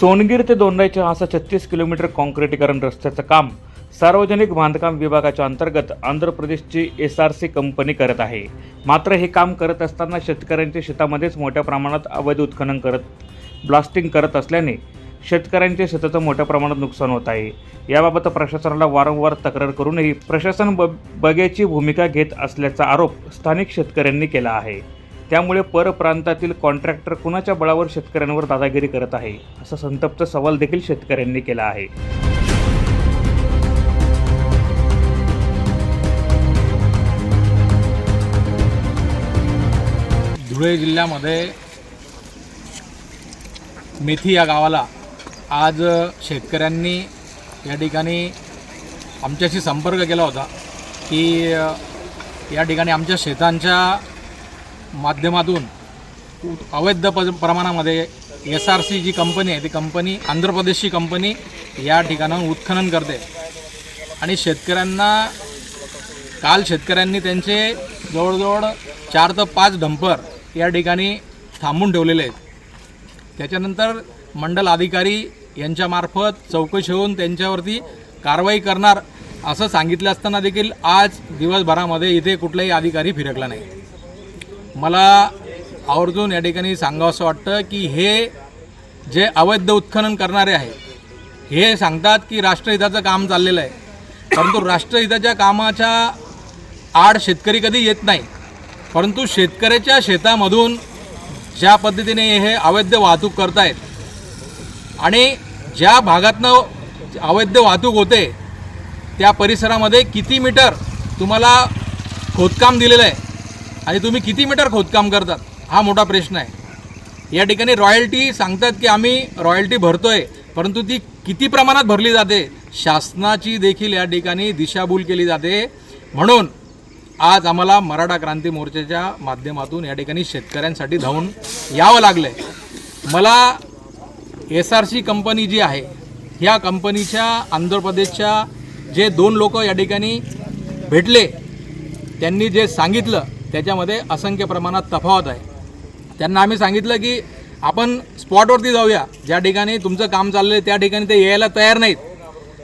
सोनगीर ते दोंडाईच्या असा छत्तीस किलोमीटर काँक्रिटीकरण रस्त्याचं काम सार्वजनिक बांधकाम विभागाच्या अंतर्गत आंध्र प्रदेशची एस आर सी कंपनी करत आहे. मात्र हे काम करत असताना शेतकऱ्यांच्या शेतामध्येच मोठ्या प्रमाणात अवैध उत्खनन करत ब्लास्टिंग करत असल्याने शेतकऱ्यांच्या शेताचं मोठ्या प्रमाणात नुकसान होत आहे. याबाबत प्रशासनाला वारंवार तक्रार करूनही प्रशासन ब बगेची भूमिका घेत असल्याचा आरोप स्थानिक शेतकऱ्यांनी केला आहे. त्यामुळे परप्रांतातील कॉन्ट्रॅक्टर कुणाच्या बळावर शेतकऱ्यांवर दादागिरी करत आहे असा संतप्त सवाल देखील शेतकऱ्यांनी केला आहे. धुळे जिल्ह्यामध्ये मेथी या गावाला आज शेतकऱ्यांनी या ठिकाणी आमच्याशी संपर्क केला होता की या ठिकाणी आमच्या शेतांच्या माध्यमातून अवैध प प्रमाणामध्ये एस आर सी जी कंपनी आहे ती कंपनी आंध्र प्रदेशची कंपनी या ठिकाणाहून उत्खनन करते. आणि शेतकऱ्यांना काल शेतकऱ्यांनी त्यांचे जवळजवळ चार ते पाच डंपर या ठिकाणी थांबून ठेवलेले आहेत. त्याच्यानंतर मंडल अधिकारी यांच्यामार्फत चौकशी होऊन त्यांच्यावरती कारवाई करणार असं सांगितलं असताना देखील आज दिवसभरामध्ये इथे कुठलाही अधिकारी फिरकला नाही. मला आवर्जून या ठिकाणी सांगावं असं वाटतं की हे जे अवैध उत्खनन करणारे आहे हे सांगतात की राष्ट्रहिताचं काम चाललेलं आहे. परंतु राष्ट्रहिताच्या कामाच्या आड शेतकरी कधी येत नाही. परंतु शेतकऱ्याच्या शेतामधून ज्या पद्धतीने हे अवैध वाहतूक करतायत आणि ज्या भागातनं अवैध वाहतूक होते त्या परिसरामध्ये किती मीटर तुम्हाला खोदकाम दिलेलं आहे आणि तुम्ही किती मीटर खोदकाम करतात? हा मोठा प्रश्न आहे. या ठिकाणी रॉयल्टी सांगतात की आम्ही रॉयल्टी भरतोय परंतु ती किती प्रमाणात भरली जाते? शासनाची देखील या ठिकाणी दिशाभूल केली जाते. म्हणून आज आम्हाला मराठा क्रांती मोर्चाच्या माध्यमातून या ठिकाणी शेतकऱ्यांसाठी धावून यावं लागलं आहे मला एस आर सी कंपनी जी आहे ह्या कंपनीच्या आंध्र प्रदेशच्या जे दोन लोक या ठिकाणी भेटले त्यांनी जे सांगितलं त्याच्यामध्ये असंख्य प्रमाणात तफावत आहे. त्यांना आम्ही सांगितलं की आपण स्पॉटवरती जाऊया. ज्या ठिकाणी तुमचं काम चाललं आहे त्या ठिकाणी ते यायला तयार नाहीत.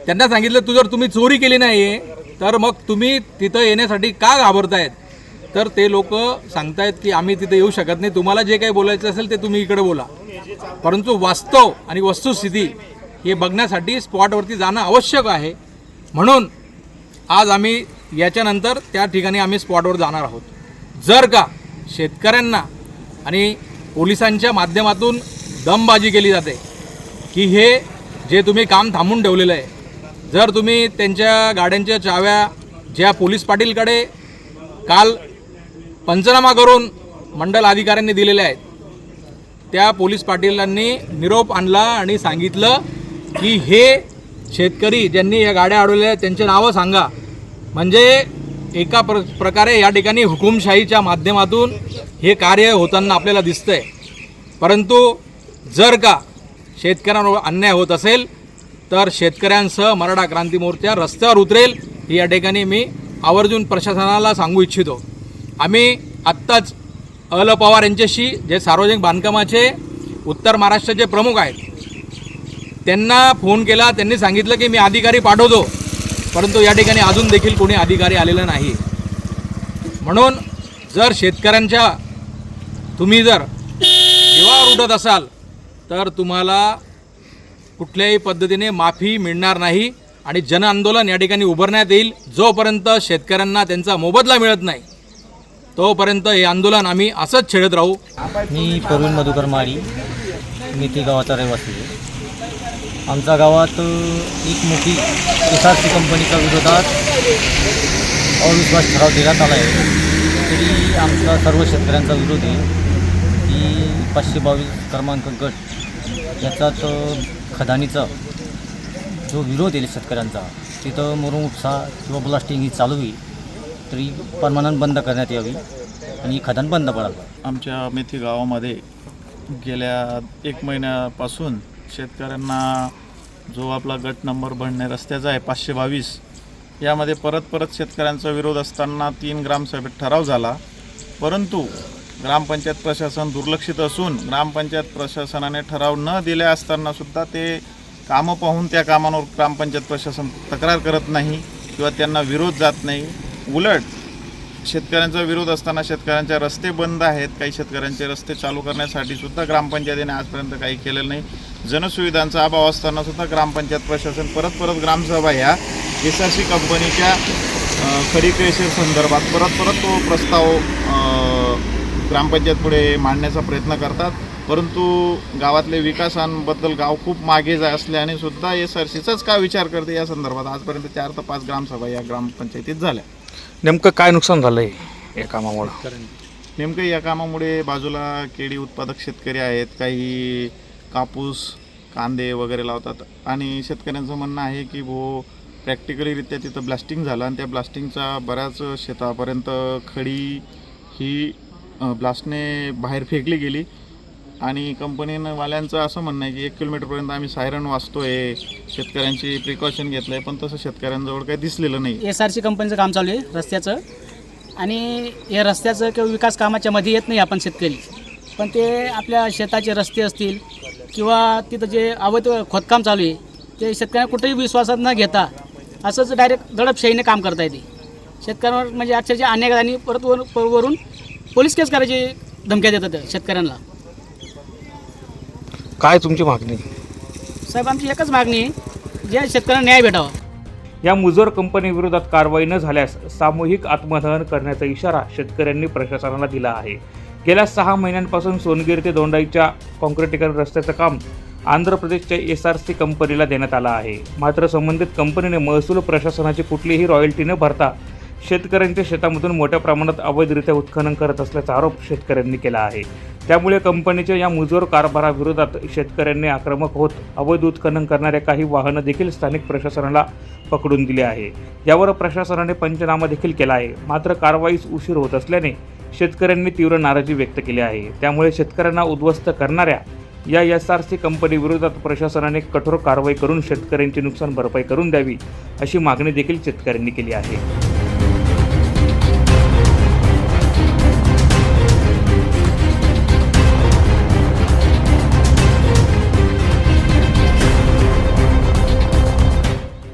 त्यांना सांगितलं तू जर तुम्ही चोरी केली नाही आहे तर मग तुम्ही तिथं येण्यासाठी का घाबरतायत? तर ते लोक सांगतायत की आम्ही तिथे येऊ शकत नाही. तुम्हाला जे काही बोलायचं असेल ते तुम्ही इकडे बोला. परंतु वास्तव आणि वस्तुस्थिती हे बघण्यासाठी स्पॉटवरती जाणं आवश्यक आहे. म्हणून आज आम्ही याच्यानंतर त्या ठिकाणी आम्ही स्पॉटवर जाणार आहोत. जर का शेतकऱ्यांना आणि पोलिसांच्या माध्यमातून दमबाजी केली जाते की हे जे तुम्ही काम थांबून ठेवलेलं आहे जर तुम्ही त्यांच्या गाड्यांच्या चाव्या ज्या पोलीस पाटीलकडे काल पंचनामा करून मंडल अधिकाऱ्यांनी दिलेल्या आहेत त्या पोलीस पाटीलांनी निरोप आणला आणि सांगितलं की हे शेतकरी ज्यांनी या गाड्या अडवल्या आहेत त्यांचे नावं सांगा. म्हणजे एका प्र प्रकारे या ठिकाणी हुकुमशाहीच्या माध्यमातून हे कार्य होताना आपल्याला दिसतंय. परंतु जर का शेतकऱ्यांवर अन्याय होत असेल तर शेतकऱ्यांसह मराठा क्रांती मोर्चा रस्त्यावर उतरेल ही या ठिकाणी मी आवर्जून प्रशासनाला सांगू इच्छितो. आम्ही आत्ताच अल पवार यांच्याशी जे सार्वजनिक बांधकामाचे उत्तर महाराष्ट्राचे प्रमुख आहेत त्यांना फोन केला त्यांनी सांगितलं की मी अधिकारी पाठवतो. परंतु या ठिकाणी अजून देखील कोणी अधिकारी आलेला नाही. म्हणून जर शेतकऱ्यांच्या तुम्ही जर जीवावर उठत असाल तर तुम्हाला कुठल्याही पद्धतीने माफी मिळणार नाही आणि जनआंदोलन या ठिकाणी उभारण्यात येईल. जोपर्यंत शेतकऱ्यांना त्यांचा मोबदला मिळत नाही तोपर्यंत हे आंदोलन आम्ही असंच छेडत राहू. मी प्रवीण मधुकर माळी. मेथी गावाचा रहिवासी आहे. आमच्या गावात एक मोठी एस आर सी कंपनीच्या विरोधात अविश्वास ठराव देण्यात आला आहे. तरी आमचा सर्व शेतकऱ्यांचा विरोध आहे की पाचशे बावीस क्रमांक गट याचाच तर खदानीचा जो विरोध आहे शेतकऱ्यांचा तिथं मरून उपसा किंवा ब्लास्टिंग ही चालू आहे तरी परमानंट बंद करण्यात यावी आणि खदान बंद पडावं. आमच्या मेथी गावामध्ये गेल्या एक महिन्यापासून शेतकऱ्यांना जो आपला गट नंबर भरणे रस्त्याचा आहे पाचशे बावीस यामध्ये परत परत शेतकऱ्यांचा विरोध असताना तीन ग्रामसभेत ठराव झाला. परंतु ग्रामपंचायत प्रशासन दुर्लक्षित असून ग्रामपंचायत प्रशासनाने ठराव न दिले असतानासुद्धा ते कामं पाहून त्या कामांवर ग्रामपंचायत प्रशासन तक्रार करत नाही किंवा त्यांना विरोध जात नाही. उलट शेतकऱ्यांचा विरोध असताना शेतकऱ्यांचे रस्ते बंद आहेत. काही शेतकऱ्यांचे रस्ते चालू करण्यासाठी सुद्धा ग्रामपंचायतीने आजपर्यंत काही केलेलं नाही. जनसुविधांचा अभाव असताना सुद्धा ग्रामपंचायत प्रशासन परत परत ग्रामसभा ह्या एस आर सी कंपनीच्या खडी क्रेशर संदर्भात परत परत तो प्रस्ताव ग्रामपंचायत पुढे मांडण्याचा प्रयत्न करतात. परंतु गावातले विकासांबद्दल गाव खूप मागे जा असल्याने सुद्धा एस आर सीचाच का विचार करते या संदर्भात आजपर्यंत चार ते पाच ग्रामसभा या ग्रामपंचायतीत झाल्या. नेमकं काय नुकसान झालंय या कामामुळं? नेमकं या कामामुळे बाजूला केळी उत्पादक शेतकरी आहेत काही कापूस कांदे वगैरे लावतात. आणि शेतकऱ्यांचं म्हणणं आहे की भो प्रॅक्टिकलीरित्या तिथं ब्लास्टिंग झालं आणि त्या ब्लास्टिंगचा बऱ्याच शेतापर्यंत खडी ही ब्लास्टने बाहेर फेकली गेली. आणि कंपनीनं वाल्यांचं असं म्हणणं आहे की एक किलोमीटरपर्यंत आम्ही सायरन वाचतोय शेतकऱ्यांची प्रिकॉशन घेतलं आहे पण तसं शेतकऱ्यांजवळ काही दिसलेलं नाही. एस आर सी कंपनीचं काम चालू आहे रस्त्याचं. आणि या रस्त्याचं किंवा विकास कामाच्या मध्ये येत नाही आपण शेतकरी. पण ते आपल्या शेताचे रस्ते असतील किंवा तिथं जे अवैध खोदकाम चालू आहे ते शेतकऱ्यांना कुठेही विश्वासात न घेता असंच डायरेक्ट दडपशाहीने काम करता येते. शेतकऱ्यांवर म्हणजे अक्षरशः अनेक आणि परत वरून पोलीस केस करायची धमक्या देतात शेतकऱ्यांना. काय तुमची मागणी? साहेब आमची एकच मागणी आहे. जे शेतकऱ्यांना न्याय भेटावा. या मुजोर कंपनी विरोधात कारवाई न झाल्यास सामूहिक आत्मदहन करण्याचा इशारा शेतकऱ्यांनी प्रशासनाला दिला आहे. गेल्या सहा महिन्यांपासून सोनगीर ते दोंडाईच्या काँक्रिटीकरण रस्त्याचं काम आंध्र प्रदेशच्या एस आर सी कंपनीला देण्यात आलं आहे. मात्र संबंधित कंपनीने महसूल प्रशासनाची कुठलीही रॉयल्टी न भरता शेतकऱ्यांच्या शेतामधून मोठ्या प्रमाणात अवैधरित्या उत्खनन करत असल्याचा आरोप शेतकऱ्यांनी केला आहे. त्यामुळे कंपनीच्या या मुजोर कारभाराविरोधात शेतकऱ्यांनी आक्रमक होत अवैध उत्खनन करणाऱ्या काही वाहनं देखील स्थानिक प्रशासनाला पकडून दिले आहे. यावर प्रशासनाने पंचनामा देखील केला आहे. मात्र कारवाईस उशीर होत असल्याने शेतकऱ्यांनी तीव्र नाराजी व्यक्त केली आहे. त्यामुळे शेतकऱ्यांना उद्ध्वस्त करणाऱ्या या एस आर सी कंपनीविरोधात प्रशासनाने कठोर कारवाई करून शेतकऱ्यांची नुकसान भरपाई करून द्यावी अशी मागणी देखील शेतकऱ्यांनी केली आहे.